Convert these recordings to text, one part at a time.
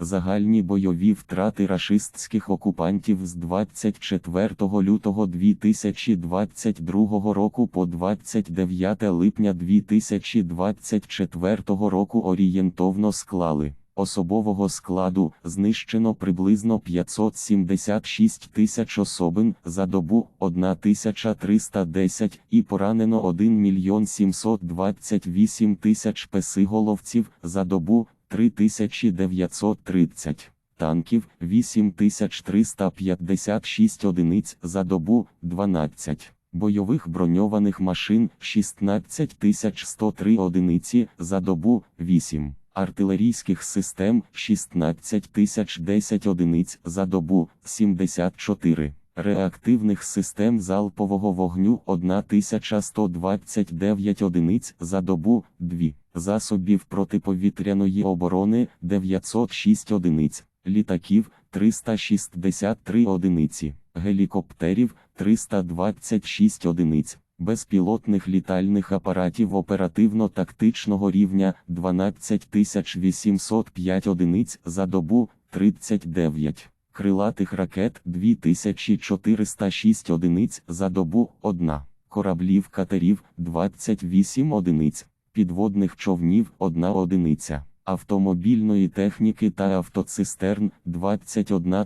Загальні бойові втрати рашистських окупантів з 24 лютого 2022 року по 29 липня 2024 року орієнтовно склали. Особового складу знищено приблизно 576 тисяч особин за добу 1310 і поранено 1 мільйон 728 тисяч песиголовців за добу 3930. Танків 8356 одиниць за добу 12. Бойових броньованих машин 16103 одиниці за добу 8. Артилерійських систем 16010 одиниць за добу 74. Реактивних систем залпового вогню 1129 одиниць за добу 2. Засобів протиповітряної оборони 906 одиниць, літаків 363 одиниці, гелікоптерів 326 одиниць, безпілотних літальних апаратів оперативно-тактичного рівня 12805 одиниць за добу 39. Крилатих ракет 2406 одиниць за добу 1, кораблів катерів 28 одиниць, підводних човнів 1 одиниця, автомобільної техніки та автоцистерн 21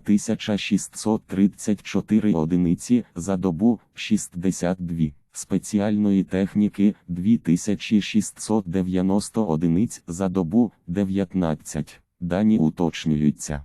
634 одиниці за добу 62, спеціальної техніки 2690 одиниць за добу 19. Дані уточнюються.